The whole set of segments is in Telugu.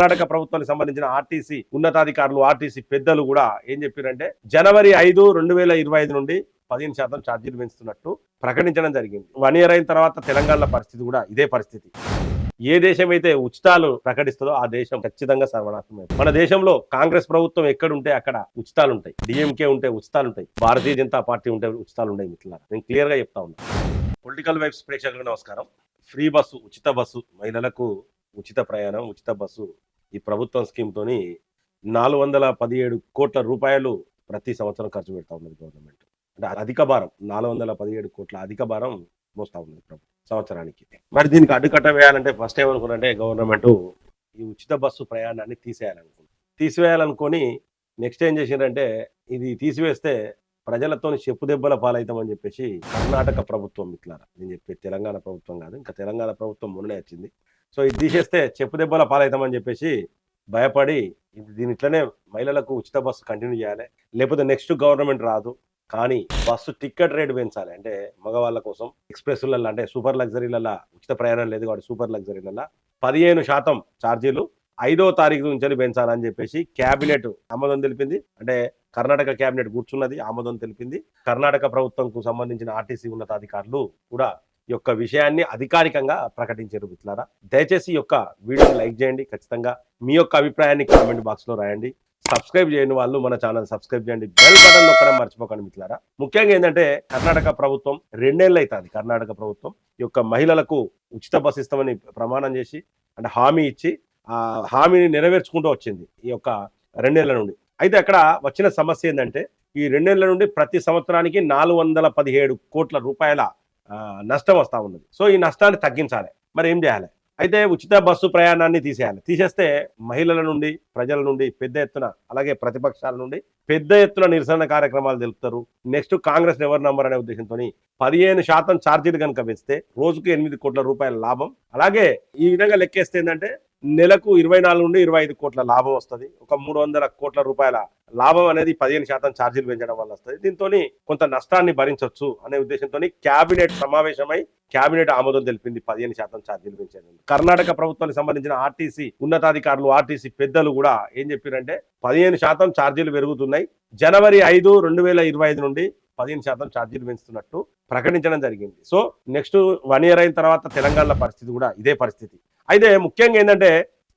కర్ణాటక ప్రభుత్వానికి సంబంధించిన ఆర్టీసీ ఉన్నతాధికారులు ఆర్టీసీ పెద్దలు కూడా ఏం చెప్పారంటే జనవరి ఐదు రెండు వేల ఇరవై ఐదు నుండి పదిహేను శాతం ఛార్జీలు పెంచుతున్నట్టు ప్రకటించడం జరిగింది. వన్ ఇయర్ అయిన తర్వాత తెలంగాణ పరిస్థితి కూడా ఇదే పరిస్థితి. ఏ దేశం అయితే ఉచితాలు ప్రకటిస్తుందో ఆ దేశం ఖచ్చితంగా సర్వనాశనం మన దేశంలో కాంగ్రెస్ ప్రభుత్వం ఎక్కడుంటే అక్కడ ఉచితాలు ఉంటాయి డిఎంకే ఉంటే ఉచితాలు ఉంటాయి భారతీయ జనతా పార్టీ ఉంటే ఉచితాలు ఉంటాయి మిత్రులారా. నేను క్లియర్గా చెప్తా ఉన్నా. పొలిటికల్ వైబ్స్ ప్రేక్షకులకు నమస్కారం. ఫ్రీ బస్సు ఉచిత బస్సు మహిళలకు ఉచిత ప్రయాణం ఉచిత బస్సు ఈ ప్రభుత్వం స్కీమ్తో నాలుగు వందల పదిహేడు కోట్ల రూపాయలు ప్రతి సంవత్సరం ఖర్చు పెడతా ఉన్నది గవర్నమెంట్. అంటే అధిక భారం. నాలుగు వందల పదిహేడు కోట్ల అధిక భారం మోస్తా ఉన్నది ప్రభుత్వం సంవత్సరానికి. మరి దీనికి అడ్డుకట్ట వేయాలంటే ఫస్ట్ ఏమనుకున్నంటే గవర్నమెంట్ ఈ ఉచిత బస్సు ప్రయాణాన్ని తీసేయాలనుకుంది. తీసివేయాలనుకొని నెక్స్ట్ ఏం చేసిందంటే ఇది తీసివేస్తే ప్రజలతో చెప్పు దెబ్బల పాలవుతామని చెప్పేసి కర్ణాటక ప్రభుత్వం ఇట్లా నేను చెప్పే తెలంగాణ ప్రభుత్వం కాదు ఇంకా తెలంగాణ ప్రభుత్వం మొన్ననే వచ్చింది. సో ఇది తీసేస్తే చెప్పు దెబ్బల పాలవుతామని చెప్పేసి భయపడి ఇది దీని ఇట్లనే మహిళలకు ఉచిత బస్సు కంటిన్యూ చేయాలి. లేకపోతే నెక్స్ట్ గవర్నమెంట్ రాదు. కానీ బస్సు టికెట్ రేట్ పెంచాలి. అంటే మగవాళ్ళ కోసం ఎక్స్ప్రెస్లలో అంటే సూపర్ లగ్జరీలలో ఉచిత ప్రయాణం లేదు కాబట్టి సూపర్ లగ్జరీలలో పదిహేను శాతం ఛార్జీలు ఐదో తారీఖు నుంచి పెంచాలని చెప్పేసి క్యాబినెట్ ఆమోదం తెలిపింది. అంటే కర్ణాటక క్యాబినెట్ కూర్చున్నది ఆమోదం తెలిపింది. కర్ణాటక ప్రభుత్వంకు సంబంధించిన ఆర్టీసీ ఉన్నతాధికారులు కూడా యొక్క విషయాన్ని అధికారికంగా ప్రకటించారు మిత్రులారా. దయచేసి ఈ యొక్క వీడియోని లైక్ చేయండి. ఖచ్చితంగా మీ యొక్క అభిప్రాయాన్ని కామెంట్ బాక్స్లో రాయండి. సబ్స్క్రైబ్ చేయని వాళ్ళు మన ఛానల్ సబ్స్క్రైబ్ చేయండి. బెల్ బటన్ నొక్కడం మర్చిపోకండి మిత్రులారా. ముఖ్యంగా ఏంటంటే కర్ణాటక ప్రభుత్వం రెండేళ్ళు అవుతుంది కర్ణాటక ప్రభుత్వం యొక్క మహిళలకు ఉచిత బస్ ఇస్తామని ప్రమాణం చేసి అంటే హామీ ఇచ్చి ఆ హామీని నెరవేర్చుకుంటూ వచ్చింది ఈ యొక్క రెండేళ్ళ నుండి. అయితే అక్కడ వచ్చిన సమస్య ఏంటంటే ఈ రెండేళ్ళ నుండి ప్రతి సంవత్సరానికి నాలుగు వందల పదిహేడు కోట్ల రూపాయల నష్టం వస్తూ ఉన్నది. సో ఈ నష్టాన్ని తగ్గించాలి. మరి ఏం చేయాలి? అయితే ఉచిత బస్సు ప్రయాణాన్ని తీసేయాలి. తీసేస్తే మహిళల నుండి ప్రజల నుండి పెద్ద ఎత్తున అలాగే ప్రతిపక్షాల నుండి పెద్ద ఎత్తున నిరసన కార్యక్రమాలు తెలుపుతారు. నెక్స్ట్ కాంగ్రెస్ ఎవరి నంబర్ అనే ఉద్దేశంతో పదిహేను శాతం ఛార్జీలు కనుక పెంచితే రోజుకు ఎనిమిది కోట్ల రూపాయల లాభం. అలాగే ఈ విధంగా లెక్కేస్తే ఏంటంటే నెలకు ఇరవై నాలుగు నుండి ఇరవై ఐదు కోట్ల లాభం వస్తుంది. ఒక మూడు వందల కోట్ల రూపాయల లాభం అనేది పదిహేను శాతం ఛార్జీలు పెంచడం వల్ల వస్తుంది. దీంతో కొంత నష్టాన్ని భరించవచ్చు అనే ఉద్దేశంతో క్యాబినెట్ సమావేశమై క్యాబినెట్ ఆమోదం తెలిపింది పదిహేను శాతం ఛార్జీలు పెంచేందుకు. కర్ణాటక ప్రభుత్వానికి సంబంధించిన ఆర్టీసీ ఉన్నతాధికారులు ఆర్టీసీ పెద్దలు కూడా ఏం చెప్పారంటే పదిహేను శాతం ఛార్జీలు పెరుగుతున్నాయి. జనవరి ఐదు రెండు వేల ఇరవై ఐదు నుండి పదిహేను శాతం ఛార్జీలు పెంచుతున్నట్టు ప్రకటించడం జరిగింది. సో నెక్స్ట్ వన్ ఇయర్ అయిన తర్వాత తెలంగాణ పరిస్థితి కూడా ఇదే పరిస్థితి. అయితే ముఖ్యంగా ఏంటంటే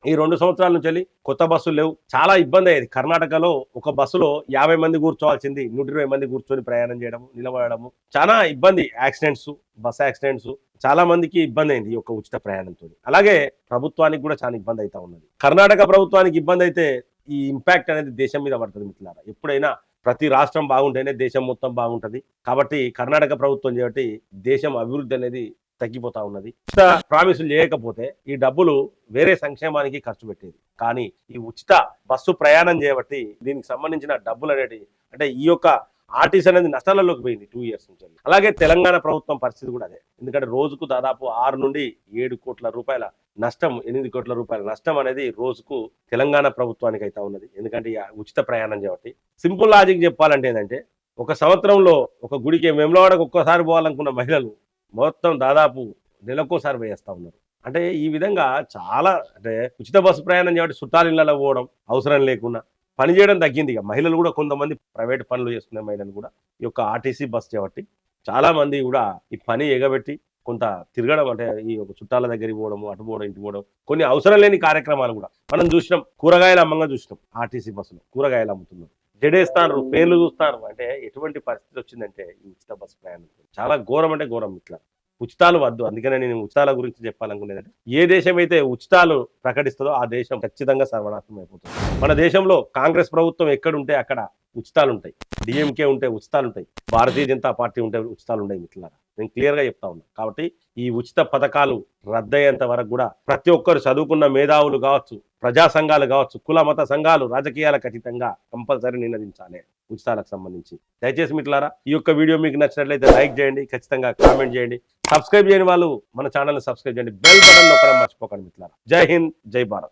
ఈ రెండు సంవత్సరాల నుంచి వెళ్ళి కొత్త బస్సులు లేవు. చాలా ఇబ్బంది అయ్యేది. కర్ణాటకలో ఒక బస్సులో యాభై మంది కూర్చోవాల్సింది నూట ఇరవై మంది కూర్చొని ప్రయాణం చేయడం నిలబడము చాలా ఇబ్బంది యాక్సిడెంట్స్ బస్ యాక్సిడెంట్స్. చాలా మందికి ఇబ్బంది అయింది ఈ యొక్క ఉచిత ప్రయాణంతో. అలాగే ప్రభుత్వానికి కూడా చాలా ఇబ్బంది అవుతా ఉన్నది. కర్ణాటక ప్రభుత్వానికి ఇబ్బంది అయితే ఈ ఇంపాక్ట్ అనేది దేశం మీద పడుతుంది మిత్రులారా. ఎప్పుడైనా ప్రతి రాష్ట్రం బాగుంటేనే దేశం మొత్తం బాగుంటుంది. కాబట్టి కర్ణాటక ప్రభుత్వం చేయబట్టి దేశం అభివృద్ధి అనేది తగ్గిపోతా ఉన్నది. ఉచిత ప్రామిసులు చేయకపోతే ఈ డబ్బులు వేరే సంక్షేమానికి ఖర్చు పెట్టేది. కానీ ఈ ఉచిత బస్సు ప్రయాణం చేయబట్టి దీనికి సంబంధించిన డబ్బులు అనేది అంటే ఈ యొక్క ఆర్టీసీ అనేది నష్టాలలోకి పోయింది టూ ఇయర్స్ నుంచి. అలాగే తెలంగాణ ప్రభుత్వం పరిస్థితి కూడా అదే. ఎందుకంటే రోజుకు దాదాపు ఆరు నుండి ఏడు కోట్ల రూపాయల నష్టం ఎనిమిది కోట్ల రూపాయల నష్టం అనేది రోజుకు తెలంగాణ ప్రభుత్వానికి అయితే ఉన్నది. ఎందుకంటే ఉచిత ప్రయాణం చేయబట్టి. సింపుల్ లాజిక్ చెప్పాలంటే ఏంటంటే ఒక సంవత్సరంలో ఒక గుడికి వెమ్లవాడకు ఒక్కసారి పోవాలనుకున్న మహిళలు మొత్తం దాదాపు నెలకోసారి వేస్తూ ఉన్నారు. అంటే ఈ విధంగా చాలా అంటే ఉచిత బస్సు ప్రయాణం చేయబట్టి చుట్టాల ఇళ్ళలో పోవడం అవసరం లేకుండా పని చేయడం తగ్గింది ఇక. మహిళలు కూడా కొంతమంది ప్రైవేట్ పనులు చేసుకునే మహిళలు కూడా ఈ యొక్క ఆర్టీసీ బస్ చేయబట్టి చాలామంది కూడా ఈ పని ఎగబెట్టి కొంత తిరగడం అంటే ఈ యొక్క చుట్టాల దగ్గరికి పోవడం అటు పోవడం ఇటు పోవడం కొన్ని అవసరం లేని కార్యక్రమాలు కూడా మనం చూసినాం. కూరగాయలు అమ్మంగా చూసినాం ఆర్టీసీ బస్సులో. కూరగాయలు అమ్ముతున్నారు. జడేస్తారు పేర్లు చూస్తారు అంటే ఎటువంటి పరిస్థితి వచ్చిందంటే ఈ ఉచిత బస్సు ప్రయాణం. చాలా ఘోరం అంటే ఘోరం ఇట్లా. ఉచితాలు వద్దు. అందుకనే నేను ఉచితాల గురించి చెప్పాలనుకునేది ఏ దేశం అయితే ఉచితాలు ప్రకటిస్తుందో ఆ దేశం ఖచ్చితంగా సర్వనాశనం అయిపోతుంది. మన దేశంలో కాంగ్రెస్ ప్రభుత్వం ఎక్కడుంటే అక్కడ ఉచితాలు ఉంటాయి డిఎంకే ఉంటే ఉచితాలు ఉంటాయి భారతీయ జనతా పార్టీ ఉంటే ఉచితాలు ఉంటాయి మిత్రులారా. నేను క్లియర్గా చెప్తా ఉన్నా. కాబట్టి ఈ ఉచిత పథకాలు రద్దయ్యేంత వరకు కూడా ప్రతి ఒక్కరు చదువుకున్న మేధావులు కావచ్చు ప్రజా సంఘాలు కావచ్చు కుల మత సంఘాలు రాజకీయాల ఖచ్చితంగా కంపల్సరీ నినదించాలి ఉచితాలకు సంబంధించి. దయచేసి మిట్లారా ఈ యొక్క వీడియో మీకు నచ్చినట్లయితే లైక్ చేయండి ఖచ్చితంగా కామెంట్ చేయండి. సబ్స్క్రైబ్ చేయని వాళ్ళు మన ఛానల్ని సబ్స్క్రైబ్ చేయండి. బెల్ బటన్ నొక్కడం మర్చిపోకండి మిట్లారా జై హింద్ జై భారత్.